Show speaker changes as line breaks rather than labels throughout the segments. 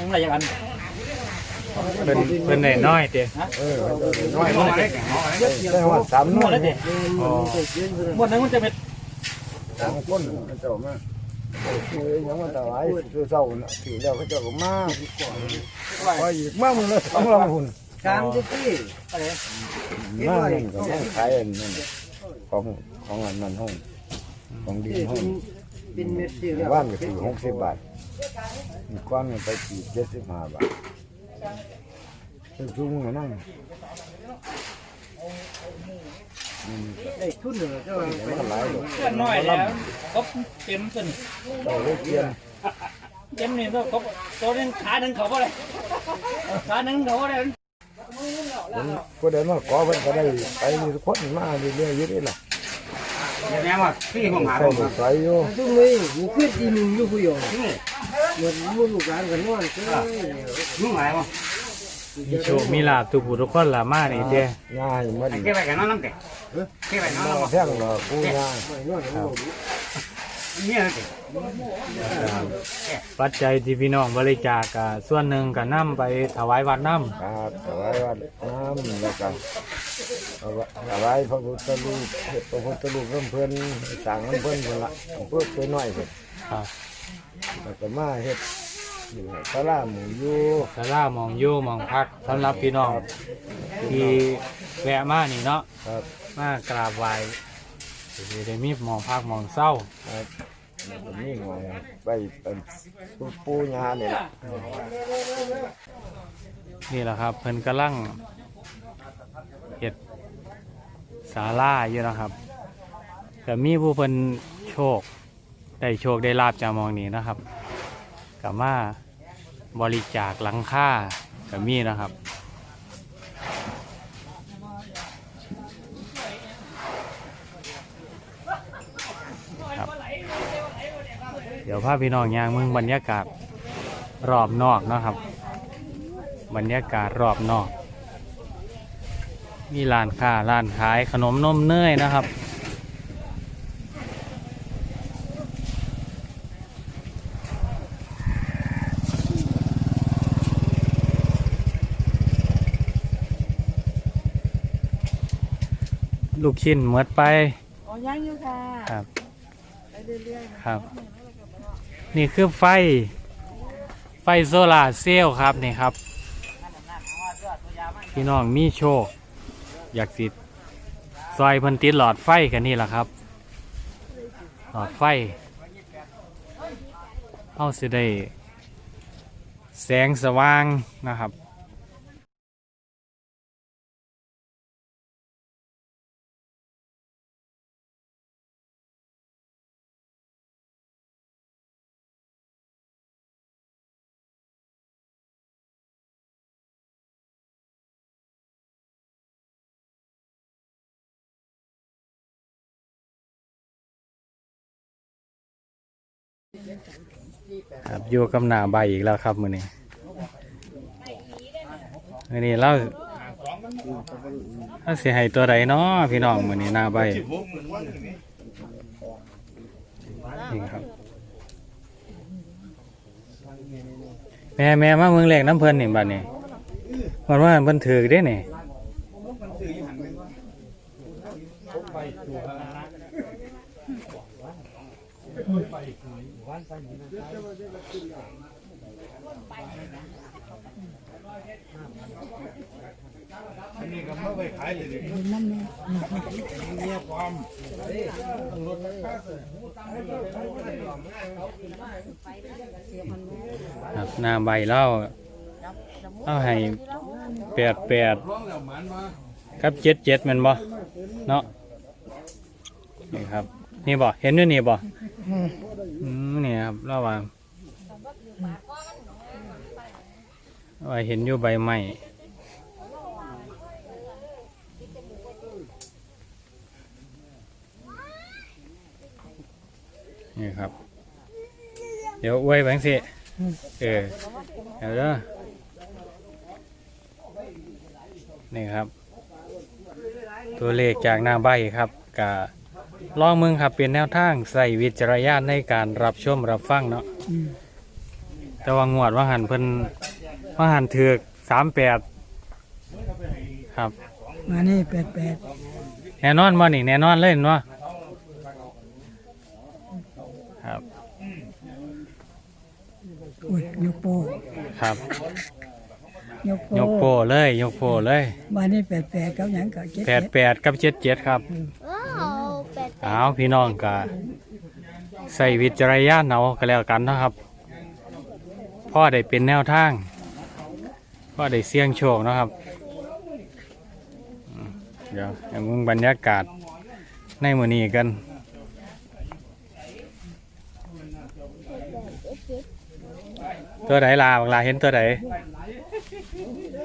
ยังไรอย่างนั้น
เพิ่นเพิ่นได้น้อยเด้
เออน้อยมากได้ว่าสาม
หม
น้อ
ด
ย
แล้วเด็หมดนั้นมันจะเป็น
สามคนเจ้ามาคือยังมาถวายคือเศร้าน่ะถือแล้วเขาเจ้าก็มาพออีกมามึงละสองลำหุ่น
กลางจะพี่
อะไร
มาหนึ่งก็มาขายอันนั้นของของอันนั้นห้องของดีห้อง
เป็นเม็ดเดียว
บ้านก็ถือหกสิบบาทมีก้อนไปสี่เจ็ดสิบห้าบาทซื้อทุ่งนั่ง
ได้ทุนเหนือก็ไป
มันหลายหรอก
เพื่อนน้อยแล้วก็เต็มจน
เราเลิกเรียน
เต็มนี่ก็ตัวนึงขาหนึ่งเขาอะไรขาหนึ่งเขาอะไร
ก็เดินมาขอเพิ่นก็ได้ไปทุกคนมาเรื่อยๆอยู่นี่ล่ะ
แม่ว่าพี่ผมหา
ใส่หมใส่อยู่
ทุกมือมีขึ้นอีหนึ่งอยู่ผู้หญิงเหมือนมือลูกหลานกันนอนเอ้ย
ลุงหลายมั้ง
มีโชคมีลาภทุกผู้ทุกคนล่ะมานี่เด้
ง่ายมัน
เก็บไปกันน้องน้ำเด็กเก็บไปน้อง
มา
น้ำ
แท่งหรอกูง่าย
ไม่นอนกันหมด
เนี่ยเด็ก
ปัจจัยที่พี่น้องบริจาคก็ส่วนหนึ่งก็นํไปถวายวัดน้ำ
ครับถวายวัดน้ำแล้วก็เอาไว้ถวายพระพุทธรูปเฮ็ดพระพุทธรูปเพิ่มเพิ่นสั่งน้ำเพิ่นเพิ่นละเพิ่มตัวน้อยเพิ่น
ครับ
แล้วก็มาเฮ็ดอยู่ตลาดหมูอยู่
ศาลาหมองอยู่หมองพักสำหรับพี่น้องที่แวะมานี่เนาะ
ครับ
มากราบไหว้สิได้มีหมองพักหมองเศร้า
ครับแล้วก็มีหมองไปเป็นปูปูยาเนี่ยละ
นี่แหละครับเพิ่นกำลังเฮ็ดศาล่าอยู่นะครับก็มีผู้เพิ่นโชค ได้โชคได้ลาบจากมองนี้นะครับก็มาบริจาคหลังค่าก็มีนะครับ ดี๋ยวพาพี่น้องย่างมึงบรรยากาศรอบนอกเนาะครับ บรรยากาศรอบนอก มีร้านค้าร้านขายขนมนมเนยนะครับลูกชิ้นหมดไป
อ๋อยังอยู่ค่ะ
ครับ
ไปเรื่อยๆ
ครับ นี่คือไฟ ไฟโซลาเซลล์ครับนี่ครับ พี่น้องมีโชค อยากสิซอยพันติดหลอดไฟกันนี่แหละครับ หลอดไฟเอาสิได้ แสงสว่างนะครับ ครับอยู่กับหน้าใบอีกแล้วครับมือนี้มือนี้เราเราเสียให้ตัวใดเนาะพี่น้องมือนี้หน้าใบนี่ครับแม่แม่มาเมืองแรกน้ำเพลินนี่บัดนี้มันว่าเพิ่นถือได้นี่ ครับหน้าใบเล่าเอาให้แปดแปดครับเจ็ดเจ็ดแมันบ่เนาะนี่ครับ นี่บ่เห็นอยู่นี่บ่อืมนี่ครับเล่าว่าว่าเห็นอยู่ใบไม้นี่ครับ เดี๋ยวไว้แบงสิเออเดี๋ยวเด้อนี่ครับ ตัวเลขจากหน้าใบครับกะ ลองมึงครับเป็นแนวทางใส่วิจารณญาณในการรับชมรับฟังเนาะแต่ว่างวดว่าหันเพิ่นว่าหันถือกสามแปดครับ
มานี่แปดแปด
แน่นอนบ่นี่แน่นอนเลยเนาะครับ
อุ้ยยกโป
ครับ
ยกโป
ยกโปเลย ยกโปเลย
มานี่แปดแปดกับหยังกับเจ็ด
แปดแปดกับเจ็ดเจ็ดครับ
ว้าวเป็ด
เอาพี่น้องก็ใส่วิจารณญาณเอาก็แล้วกันนะครับพ่อได้เป็นแนวทางพ่อได้เสี่ยงโชคนะครับเดี๋ยวมึงบรรยากาศในมือนี้กันตัวไหนลาบักลาเห็นตัวไหน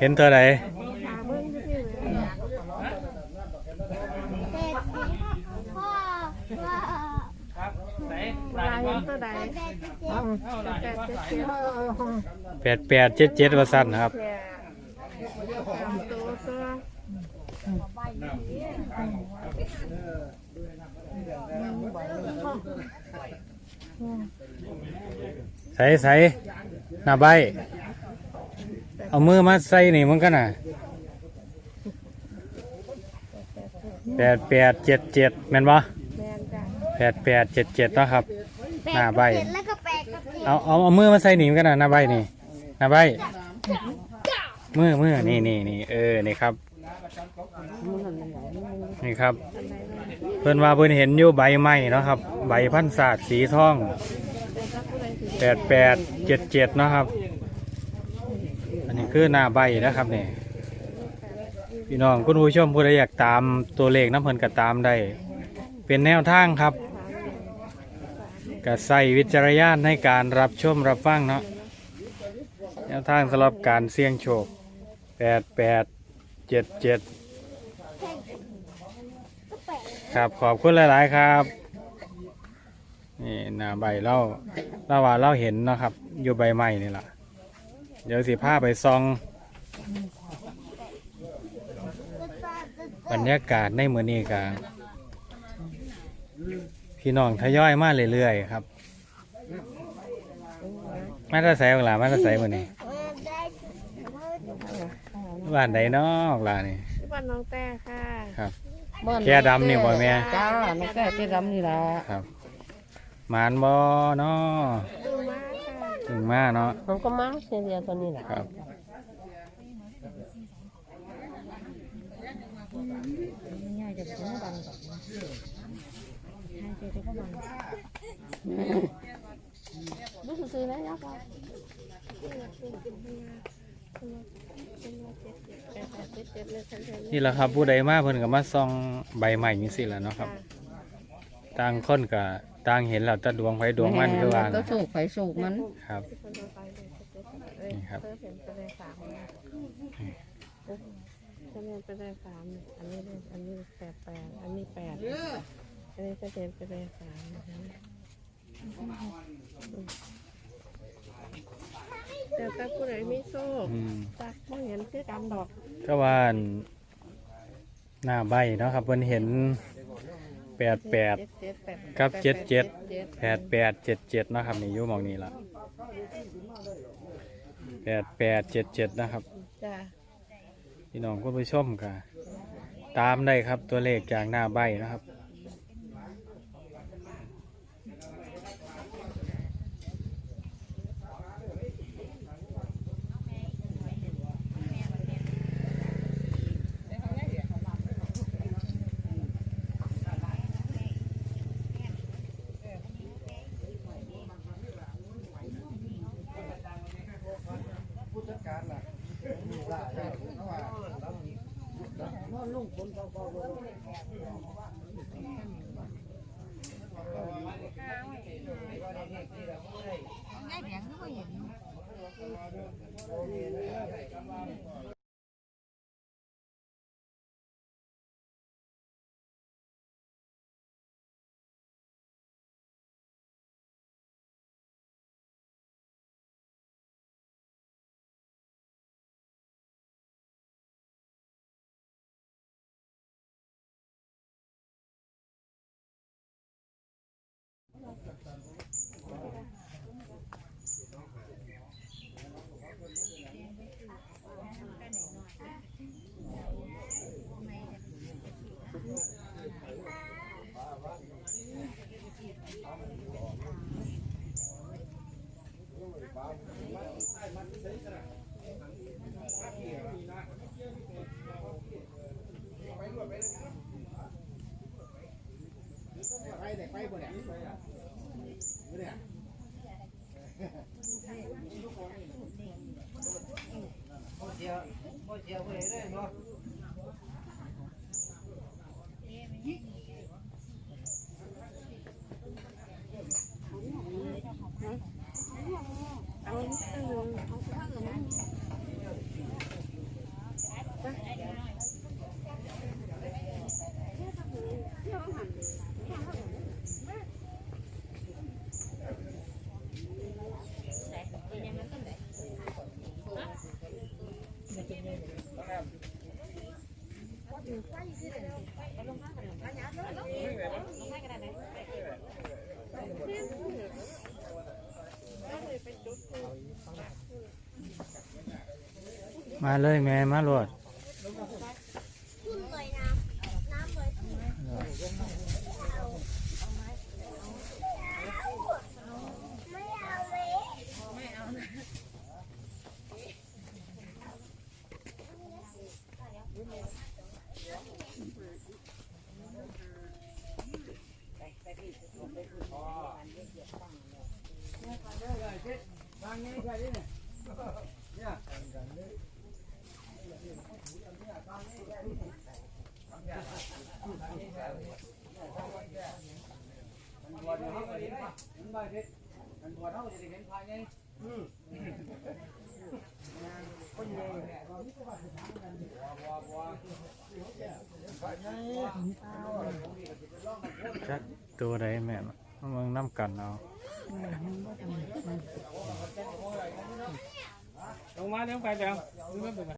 เห็นตัวไหน
เป็ดพ่อว่า
ครับไหน
ลายตัวใด
เป็ด
เป็ดเจ็ด
แปดแปดเจ็ดเจ็ดว่าสั้นครับ
ตัวตัว
ใส่ใส่หน้าใบ เอามือมาใส่นี่มันกันน่ะแปดแปดเจ็ดเจ็ดแม่นบ่
แมนจ้ะ
แปดแปดเจ็ดเจ็ดนาะครับ หน้าใบ
เจ็ดแล้วก็แปดกับ เจ็ด
เอาเอาเอามือมาใส่หนีมกันนะหน้าใบนี่หน้าใบมือมือนี่นี่นี่เออนี่ครับนี่ครับ เพิ่นว่าเพิ่นเห็นอยู่ใบไม้เนาะครับ ใบพันศาสตร์สีทองแปดแปดเจ็ดเจ็ดเนาะครับ อันนี้คือหน้าใบนะครับนี่พี่น้องคุณผู้ชมผู้ใดอยากตามตัวเลขน้ำเพิ่นก็ตามได้ เป็นแนวทางครับ ก็ใส่วิจารณญาณในการรับชมรับฟังเนาะแนวทางสำหรับการเสี่ยงโชคแปดแปดเจ็ดเจ็ดครับขอบคุณหลาย ๆ ครับ นี่หน้าใบเล่าเล่าว่าเราเห็นเนาะครับ อยู่ใบไม้นี่แหละเดี๋ยวสิผ้าไปซอง บรรยากาศในมือนี้กา พี่น้องทยอยมาเรื่อยๆครับมาแตาใส่เวลามาแตาใส่มือนี้บ้านใดเนอกล่ะนี่
ที่บ้านน้องแต่ค่ะ
ครับแก่ดำนี่บ่แม่
จ้าน้องแก่แก่ดำนี่ล่ะ
ครับหมานบ่เนาะ
ดูมากค่ะ
ถึงมาเนาะ
ผมก็มาเสียเดียวตัวนี้แหละ
ครับ
รู้สึกซื้อแล้วยักษ์
นี่แหละครับผู้ใดมาเพิ่นก็มาส่องใบใหม่นี่สิแหละเนาะครับต่างคนก็ต่างเห็นแล้วแต่ดวงไฟดวงมันคือว่า
ก็
นะ
โศกไฟโศกมัน
ครับนี่ครับ
เพิ่มเป็นไปได้สามจะเป็นไปได้สามอันนี้ได้อันนี้แปดแปดอันนี้แปด อันนี้จะเป็นไปได้สามนะคะแต่ถ้าผู้ใดไม่โซ่
อืม
จักไม่เห็นคือกันดอก
ก็ว่าหน้าใบเนาะครับเพิ่นเห็นแปดแปด
เจ็ดแปด
กับเจ็ดเจ็ด แปดแปดเจ็ดเจ็ดนะครับนี่อยู่หมองนี้ละแปดแปดเจ็ดเจ็ดนะครับ
จ้ะ
พี่น้องคุณผู้ชมก็ตามได้ครับตัวเลขจากหน้าใบนะครับ ลุงคน
เมา
เลยแม่มาโลด จักตัวใดแม่นมืองน้ำกันเอา
ลงมาเดี๋ยวไปเดี๋ยว